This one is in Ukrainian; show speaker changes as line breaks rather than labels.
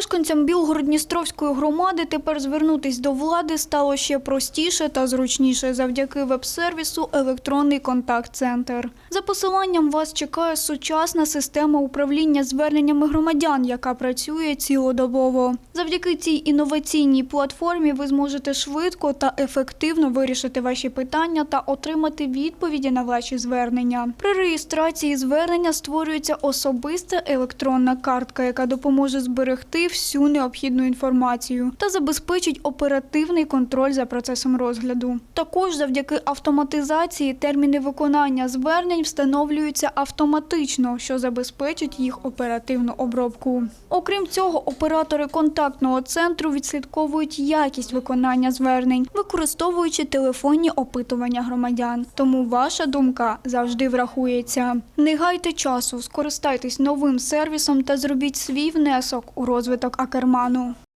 Мешканцям Білгород-Дністровської громади тепер звернутись до влади стало ще простіше та зручніше завдяки веб-сервісу Електронний контакт-центр. За посиланням вас чекає сучасна система управління зверненнями громадян, яка працює цілодобово. Завдяки цій інноваційній платформі ви зможете швидко та ефективно вирішити ваші питання та отримати відповіді на ваші звернення. При реєстрації звернення створюється особиста електронна картка, яка допоможе зберегти всю необхідну інформацію та забезпечить оперативний контроль за процесом розгляду. Також завдяки автоматизації терміни виконання звернень встановлюються автоматично, що забезпечить їх оперативну обробку. Окрім цього, оператори контактного центру відслідковують якість виконання звернень, використовуючи телефонні опитування громадян. Тому ваша думка завжди врахується. Не гайте часу, скористайтесь новим сервісом та зробіть свій внесок у розвиток Акерману.